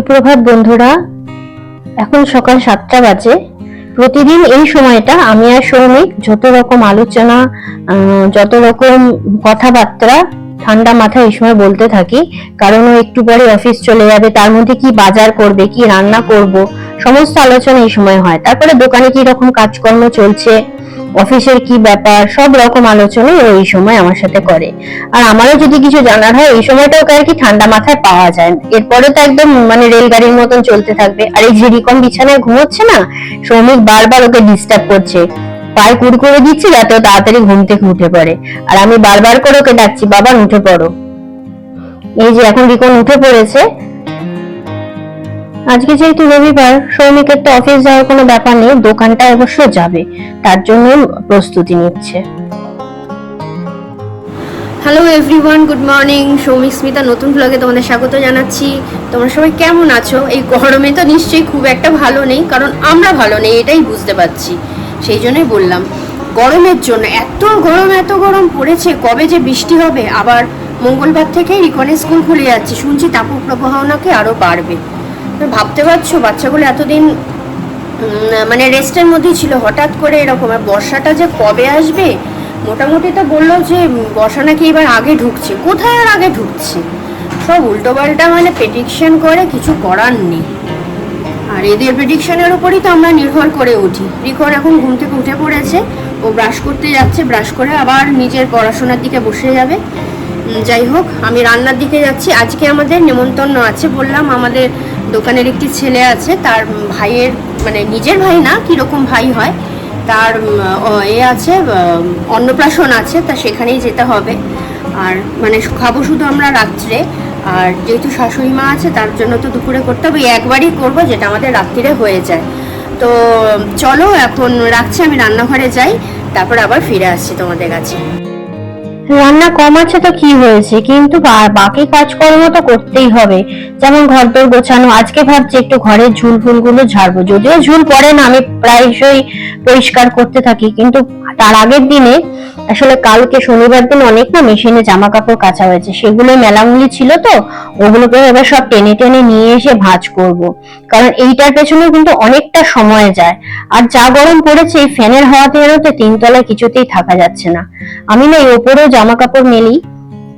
সুপ্রভাত বন্ধুরা, এখন সকাল সাতটা বাজে। প্রতিদিন এই সময়টা আমি আর সৌমিক যত রকম আলোচনা যত রকম কথাবার্তা ঠান্ডা মাথায় এই সময় বলতে থাকি, কারণ ও একটু পরে অফিস চলে যাবে, তার মধ্যে কি বাজার করবে, কি রান্না করব, সমস্ত আলোচনা এই সময় হয়। তারপরে দোকানে কি রকম কাজকর্ম চলছে অফিসের কি ব্যাপার, সব রকম আলোচনাই ও এই সময় আমার সাথে করে। আর আমারও যদি কিছু জানার হয়, এই সময়টা ওকে আর কি ঠান্ডা মাথায় পাওয়া যায়। এরপরে তো একদম মানে রেলগাড়ির মতন চলতে থাকবে। আর এই যে রিকম বিছানায় ঘুমোচ্ছে না? শ্রমিক বারবার ওকে ডিস্টার্ব করছে। পায়ে কুড় করে দিচ্ছে যাতে তাড়াতাড়ি ঘুম থেকে উঠে পড়ে। আর আমি বারবার করে ওকে ডাকছি, বাবা, উঠে পড়ো। এই যে এখন রিকন উঠে পড়েছে আজকে যেহেতু রবিবার সৌমিকের তো অফিস যাওয়ার কোনো ব্যাপার নেই দোকানটা অবশ্য যাবে। তার জন্য প্রস্তুতি নিচ্ছে। Hello everyone good morning Soumik Smita, নতুন ব্লগে তোমাদের স্বাগত জানাচ্ছি। তোমরা সবাই কেমন আছো? এই গরমে তো নিশ্চয়ই খুব একটা ভালো নেই, কারণ আমরা ভালো নেই, এটাই বুঝতে পারছি। সেই জন্যই বললাম, গরমের জন্য এত গরম এত গরম পড়েছে, কবে যে বৃষ্টি হবে? আবার মঙ্গলবার থেকে রিকনে স্কুল খুলে যাচ্ছে, শুনছি তাপপ্রবাহ নাকি আরও বাড়বে। ভাবতে পারছ, বাচ্চাগুলো এতদিন মানে রেস্টের মধ্যেই ছিল, হঠাৎ করে এরকম, আর বর্ষাটা যে কবে আসবে? মোটামুটি তো বলল যে বর্ষা নাকি এবার আগে ঢুকছে। কোথায় আর আগে ঢুকছে? সব উল্টোপাল্টা মানে প্রেডিকশন করে, কিছু করার নেই। আর এদের প্রেডিকশনের উপরই তো আমরা নির্ভর করে উঠি। রিকন এখন ঘুম থেকে উঠে পড়েছে, ও ব্রাশ করতে যাচ্ছে ব্রাশ করে আবার নিজের পড়াশোনার দিকে বসে যাবে। যাই হোক, আমি রান্নার দিকে যাচ্ছি। আজকে আমাদের নেমন্তন্ন আছে বললাম, আমাদের দোকানের একটি ছেলে আছে, তার ভাইয়ের মানে নিজের ভাই না, কীরকম ভাই হয়, তার এ আছে অন্নপ্রাশন আছে, তা সেখানেই যেতে হবে। আর মানে খাব শুধু আমরা রাত্রে, আর যেহেতু শাশুড়ি মা আছে, তার জন্য তো দুপুরে করতে হবে একবারই করব, যেটা আমাদের রাত্রিরে হয়ে যায়। তো, চলো, এখন রাখছি, আমি রান্নাঘরে যাই, তারপর আবার ফিরে আসছি তোমাদের কাছে। রান্না কম আছে তো কি হয়েছে? কিন্তু বাকি কাজকর্ম তো করতেই হবে। যেমন ঘর দর গোছানো, আজকে ভাবছি একটু ঘরের ঝুল ফুলগুলো ঝাড়বো। যদিও ঝুল পড়ে না, আমি প্রায়শই পরিষ্কার করতে থাকি। কিন্তু তার আগের দিনে আসলে কালকে শনিবার দিন অনেক না মেশিনে জামা কাপড় কাচা হয়েছে। সেগুলো মেলামুলি ছিল তো, ওগুলোকে এবার সব টেনে টেনে নিয়ে এসে ভাঁজ করব। কারণ এইটার পেছনে কিন্তু অনেকটা সময় যায়। আর যা গরম পড়েছে, এই ফ্যানের হাওয়াতে এরোতে তিনতলায় কিছুতেই থাকা যাচ্ছে না। আমি না এই ওপরেও জামা কাপড় মেলি,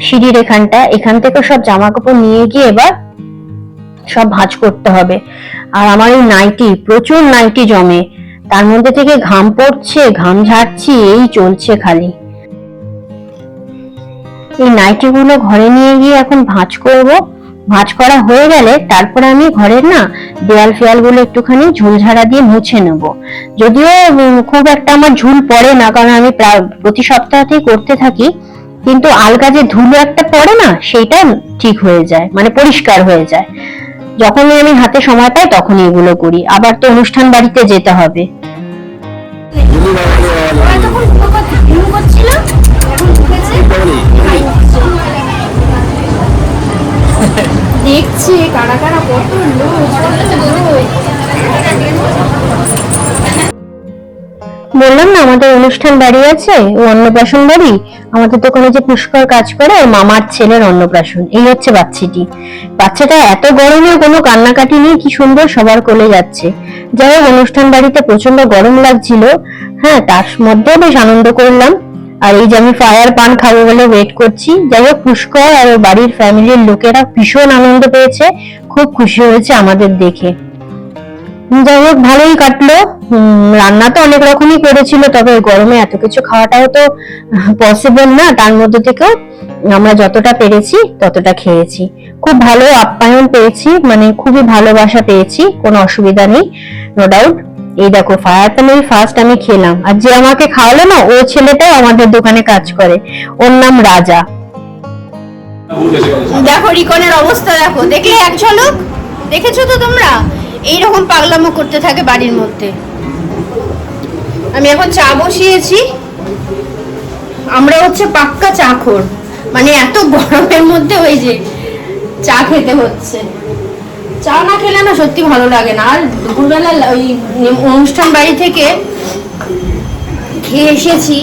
সিঁড়ির এখানটা এখান থেকে সব জামা কাপড় নিয়ে গিয়ে এবার সব ভাঁজ করতে হবে। আর আমার এই নাইটি, প্রচুর নাইটি জমে। তার মধ্যে থেকে ঘাম পড়ছে, ঘাম ঝাড়ছি, এই চলছে খালি। এই নাইটি গুলো ঘরে নিয়ে গিয়ে এখন ভাঁজ করব। ভাঁজ করা হয়ে গেলে তারপরে আমি ঘরের না দেয়াল ফেয়ালগুলো একটুখানি ঝুলঝাড়া দিয়ে মুছে নেব। যদিও খুব একটা আমার ঝুল পড়ে না, কারণ আমি প্রায় প্রতি সপ্তাহতেই করতে থাকি। কিন্তু আলগা যে ধুলো একটা পড়ে না, সেইটা ঠিক হয়ে যায় মানে পরিষ্কার হয়ে যায়। যখনই আমি হাতে সময় পাই তখনই এগুলো করি। আবার তো অনুষ্ঠান বাড়িতে যেতে হবে। দেখছে কারা কারা কত বললাম না, আমাদের অনুষ্ঠান বাড়ি আছে, ও অন্নপ্রাশন বাড়ি। আমাদের দোকানে যে পুষ্কর কাজ করে, ওর মামার ছেলের অন্নপ্রাশন। এই হচ্ছে বাচ্চাটি। বাচ্চাটা এত গরমে কোনো কান্নাকাটি নেই, কি সুন্দর সবার কোলে যাচ্ছে। যাই হোক, অনুষ্ঠান বাড়িতে প্রচণ্ড গরম লাগছিল। হ্যাঁ তার মধ্যেও বেশ আনন্দ করলাম। আর এই যে আমি ফায়ার পান খাব বলে ওয়েট করছি। যাই হোক, পুষ্কর আর ওর বাড়ির ফ্যামিলির লোকেরা ভীষণ আনন্দ পেয়েছে। খুব খুশি হয়েছে আমাদের দেখে। যাই হোক, ভালোই কাটলো। রান্না তো অনেক রকমই করেছিল, তবে গরমে এত কিছু খাওয়াটাও তো পসিবল না। তার মধ্যে থেকেও আমরা যতটা পেরেছি, ততটা খেয়েছি। খুব ভালো আপ্যায়ন পেয়েছি মানে খুবই ভালোবাসা পেয়েছি, কোনো অসুবিধা নেই নো ডাউট এই দেখো ফায়ার প্যানেল ফার্স্ট আমি খেলাম। আর যে আমাকে খাওয়ালো না, ও ছেলেটাও আমাদের দোকানে কাজ করে। ওর নাম রাজা। দেখো, রিকনের অবস্থা দেখো। দেখলে এক ঝলক? দেখেছ তো তোমরা? এইরকম পাগলামো করতে থাকে বাড়ির মধ্যে। আমি এখন চা বসিয়েছি। আমরা হচ্ছে পাক্কা চাখর। মানে এত গরমের মধ্যে ওই যে চা খেতে হচ্ছে। চা না খেলে না সত্যি ভালো লাগে না। আর দুপুরবেলা ওই অনুষ্ঠান বাড়ি থেকে খেয়ে এসেছি।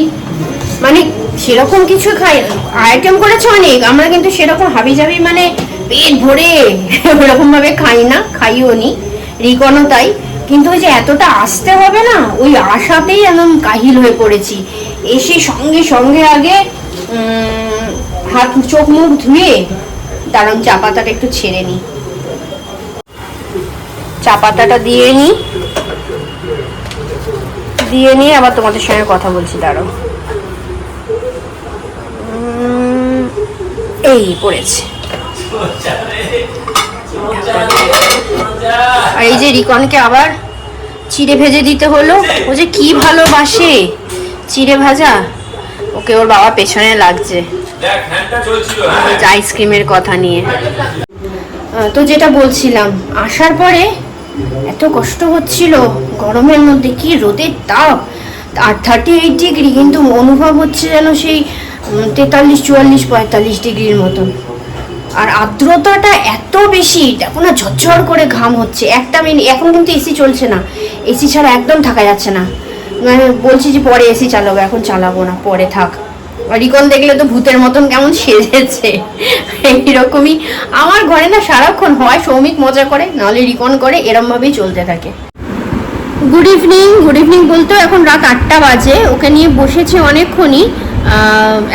মানে সেরকম কিছু খাই আইটেম করেছে অনেক। আমরা কিন্তু সেরকম হাবি জাবি মানে পেট ভরে ওরকম ভাবে খাই না, খাইও নি। রিকনও তাই। কিন্তু ওই যে এতটা আসতে হবে না, ওই আশাতেই একদম কাহিল হয়ে পড়েছি। এসে সঙ্গে সঙ্গে আগে হাত চোখ মুখ ধুয়ে দাঁড়ান চা পাতাটা একটু ছেড়ে নিই। চা পাতাটা দিয়ে নিই দিয়ে নিয়ে আবার তোমাদের সঙ্গে কথা বলছি দাঁড়ো এই পড়েছে। আর এই যে রিকনকে আবার চিড়ে ভেজে দিতে হলো, ও যে কি ভালোবাসে। চিড়ে ভাজা? ওকে ওর বাবা পেছনে লাগছে। আইসক্রিমের কথা নিয়ে। তো যেটা বলছিলাম, আসার পরে এত কষ্ট হচ্ছিল। গরমের মধ্যে কি রোদের তাপ? আর থার্টি এইট ডিগ্রি কিন্তু অনুভব হচ্ছে যেন সেই তেতাল্লিশ, চুয়াল্লিশ, পঁয়তাল্লিশ ডিগ্রির মতন। আর আর্দ্রতাটা এত বেশি, দেখো না, ঝরঝর করে ঘাম হচ্ছে। একটা মিনিট এখন কিন্তু এসি চলছে না। এসি ছাড়া একদম থাকা যাচ্ছে না। মানে বলছি যে পরে এসি চালাবো, এখন চালাবো না, পরে থাক। রিকন দেখলে তো ভূতের মতন কেমন সেজেছে। এইরকমই। আমার ঘরে না সারাক্ষণ হয়, সৌমিক মজা করে, নাহলে রিকন করে এরম ভাবেই চলতে থাকে। গুড ইভিনিং গুড ইভিনিং বলতেও এখন রাত আটটা বাজে, ওকে নিয়ে বসেছে অনেকক্ষণই।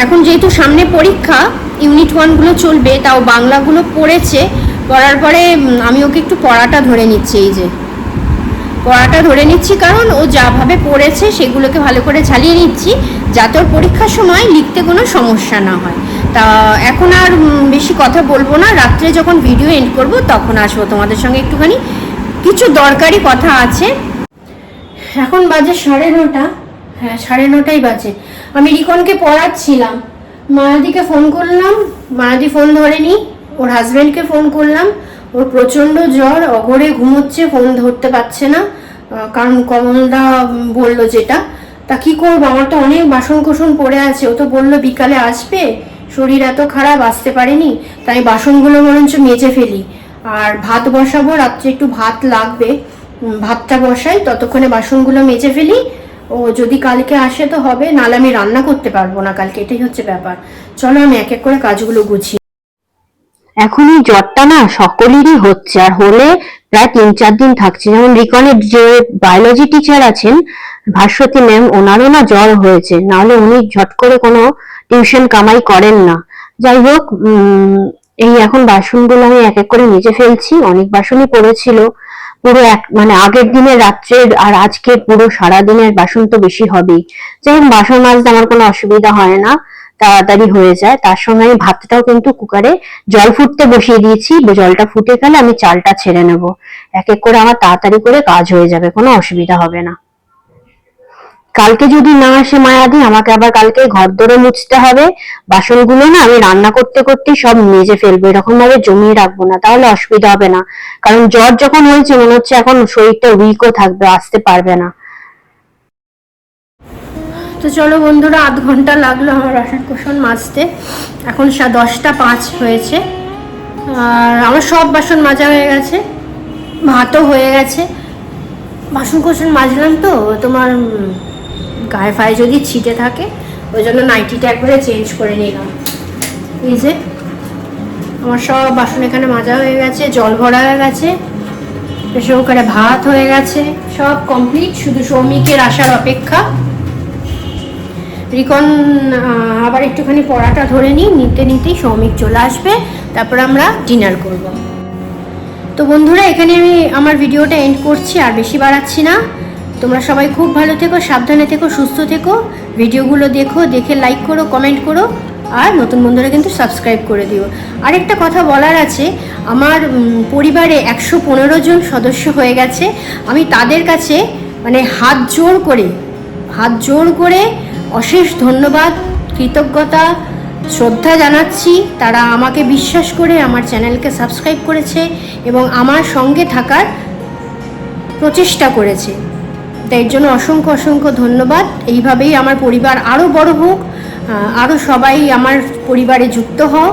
এখন যেহেতু সামনে পরীক্ষা, ইউনিট ওয়ানগুলো চলবে, তাও বাংলাগুলো পড়েছে, পড়ার পরে আমি ওকে একটু পড়াটা ধরে নিচ্ছি, এই যে। পড়াটা ধরে নিচ্ছি, কারণ ও যাভাবে পড়েছে সেগুলোকে ভালো করে ঝালিয়ে নিচ্ছি, যাতে ওর পরীক্ষার সময় লিখতে কোনো সমস্যা না হয়। তা এখন আর বেশি কথা বলব না। রাত্রে যখন ভিডিও এন্ড করব, তখন আসব তোমাদের সঙ্গে একটুখানি। কিছু দরকারি কথা আছে। এখন বাজে সাড়ে নটা। হ্যাঁ সাড়ে নটাই বাজে। আমি রিকনকে পড়াচ্ছিলাম। মায়াদিকে ফোন করলাম। মায়াদি ফোন ধরেনি। ওর হাজব্যান্ডকে ফোন করলাম। ওর প্রচণ্ড জ্বর, অঘরে ঘুমোচ্ছে ফোন ধরতে পারছে না। কারণ কমলদা বলল যেটা। তা কি করব? আমার তো অনেক বাসন কোসন পড়ে আছে। ও তো বলল বিকালে আসবে। শরীর এত খারাপ, আসতে পারেনি। তাই বাসনগুলো বরঞ্চ মেজে ফেলি। আর ভাত বসাবো, রাত্রে একটু ভাত লাগবে। ভাতটা বসাই, ততক্ষণে বাসনগুলো মেজে ফেলি। ও যদি কালকে আসে তো হবে, নাহলে আমি রান্না করতে পারব না কালকে। এটাই হচ্ছে ব্যাপার। চলো আমি এক এক করে কাজগুলো গুছি এখন এই জ্বরটা না সকলেরই হচ্ছে। আর হলে প্রায় তিন চার দিন থাকছে। যেমন রিকনের যে বায়োলজি টিচার আছেন, ভাস্বতী ম্যাম ওনারও না জ্বর হয়েছে। নাহলে উনি ঝট করে কোনো টিউশন কামাই করেন না। যাই হোক এই এখন বাসনগুলো আমি এক এক করে মেজে ফেলছি। অনেক বাসনই পড়েছিল। পুরো এক মানে আগের দিনের রাত্রের আর আজকে পুরো সারা দিনের বাসন তো বেশি হবেই। যাই হোক, বাসন মাজতে আমার কোনো অসুবিধা হয় না। তাড়াতাড়ি হয়ে যায়। তার সঙ্গে আমি ভাতটাও কিন্তু কুকারে জল ফুটতে বসিয়ে দিয়েছি। জলটা ফুটে গেলে আমি চালটা ছেড়ে নেব। এক এক করে আমার তাড়াতাড়ি করে কাজ হয়ে যাবে, কোনো অসুবিধা হবে না। কালকে যদি না আসে মায়াদি, আমাকে আবার কালকে ঘর দরে মুছতে হবে। বাসনগুলো না আমি রান্না করতে করতে সব মেজে ফেলব। এরকম ভাবে জমিয়ে রাখব না, তাহলে অসুবিধা হবে না। কারণ জ্বর যখন হয়েছে, মনে হচ্ছে এখন শরীরটা উইকও থাকবে, আসতে পারবে না। তো চলো বন্ধুরা, আধ ঘণ্টা লাগল আমার বাসন কোসন মাজতে। এখন সা- দশটা পাঁচ হয়েছে। আর আমার সব বাসন মাজা হয়ে গেছে, ভাতও হয়ে গেছে। বাসন কোসন মাজলাম তো, তোমার গায়ে ফায়ে যদি ছিটে থাকে, ওই জন্য নাইটিটা একবারে চেঞ্জ করে নিলাম। এই যে, আমার সব বাসন এখানে মাজা হয়ে গেছে, জল ভরা হয়ে গেছে প্রেশার কুকারে ভাত হয়ে গেছে, সব কমপ্লিট শুধু সৌমিকের আসার অপেক্ষা। আহ, আবার একটুখানি পড়াটা ধরে নিই নিতে নিতেই সৌমিক চলে আসবে তারপর আমরা ডিনার করব। তো বন্ধুরা এখানে আমি আমার ভিডিওটা এন্ড করছি আর বেশি বাড়াচ্ছি না। তোমরা সবাই খুব ভালো থেকো সাবধানে থেকো সুস্থ থেকো। ভিডিওগুলো দেখো দেখে লাইক করো কমেন্ট করো আর নতুন বন্ধুরা কিন্তু সাবস্ক্রাইব করে দিও। আরেকটা কথা বলার আছে আমার পরিবারে একশো পনেরো জন সদস্য হয়ে গেছে। আমি তাদের কাছে মানে হাত জোর করে হাত জোর করে অশেষ ধন্যবাদ, কৃতজ্ঞতা, শ্রদ্ধা জানাচ্ছি। তারা আমাকে বিশ্বাস করে আমার চ্যানেলকে সাবস্ক্রাইব করেছে এবং আমার সঙ্গে থাকার প্রচেষ্টা করেছে। তাই জন্য অসংখ্য অসংখ্য ধন্যবাদ। এইভাবেই আমার পরিবার আরও বড় হোক আরও সবাই আমার পরিবারে যুক্ত হও,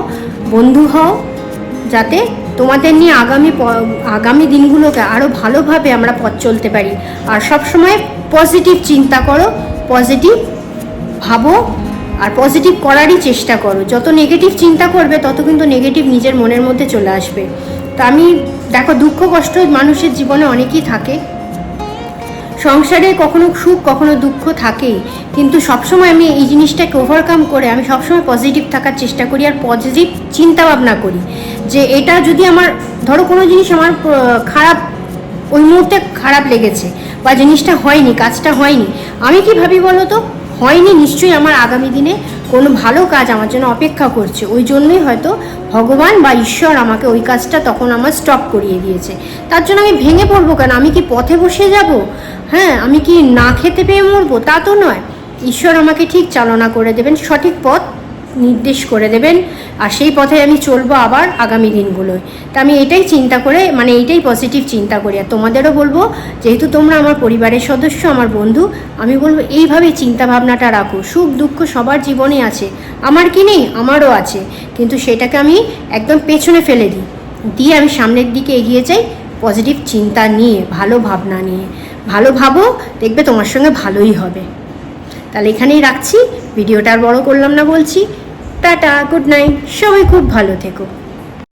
বন্ধু হও, যাতে তোমাদের নিয়ে আগামী আগামী দিনগুলোকে আরও ভালোভাবে আমরা পথ চলতে পারি। আর সব সময় পজিটিভ চিন্তা করো, পজিটিভ ভাবো আর পজিটিভ করারই চেষ্টা করো। যত নেগেটিভ চিন্তা করবে, তত কিন্তু নেগেটিভ নিজের মনের মধ্যে চলে আসবে। তা আমি, দেখো, দুঃখ, কষ্ট মানুষের জীবনে অনেকই থাকে। সংসারে কখনো সুখ, কখনো দুঃখ থাকেই। কিন্তু সবসময় আমি এই জিনিসটাকে ওভারকাম করে, আমি সবসময় পজিটিভ থাকার চেষ্টা করি আর পজিটিভ চিন্তা ভাবনা করি। যে এটা যদি আমার, ধরো, কোনো জিনিস আমার খারাপ, ওই মুহূর্তে খারাপ লেগেছে বা জিনিসটা হয়নি, কাজটা হয়নি, আমি কি ভাবি বলো তো? হয়নি, নিশ্চয়ই আমার আগামী দিনে কোনো ভালো কাজ আমার জন্য অপেক্ষা করছে। ওই জন্যই হয়তো ভগবান বা ঈশ্বর আমাকে ওই কাজটা তখন আমার স্টপ করিয়ে দিয়েছে। তার জন্য আমি ভেঙে পড়ব কেন? আমি কি পথে বসে যাব? হ্যাঁ আমি কি না খেতে পেয়ে মরবো? তা তো নয়। ঈশ্বর আমাকে ঠিক চালনা করে দেবেন, সঠিক পথ নির্দেশ করে দেবেন, আর সেই পথে আমি চলবো আবার আগামী দিনগুলোয়। তা আমি এটাই চিন্তা করে মানে এইটাই পজিটিভ চিন্তা করি, আর তোমাদেরও বলব, যেহেতু তোমরা আমার পরিবারের সদস্য, আমার বন্ধু, আমি বলব এইভাবেই চিন্তা ভাবনাটা রাখো। সুখ, দুঃখ সবার জীবনে আছে, আমার কি নেই? আমারও আছে, কিন্তু সেটাকে আমি একদম পেছনে ফেলে দিই। দিয়ে আমি সামনের দিকে এগিয়ে যাই পজিটিভ চিন্তা নিয়ে, ভালো ভাবনা নিয়ে। ভালো ভাবো, দেখবে তোমার সঙ্গে ভালোই হবে। তাহলে এখানেই রাখছি, ভিডিওটা আর বড় করলাম না বলছি। টাটা গুড নাইট সবাই খুব ভালো থেকো।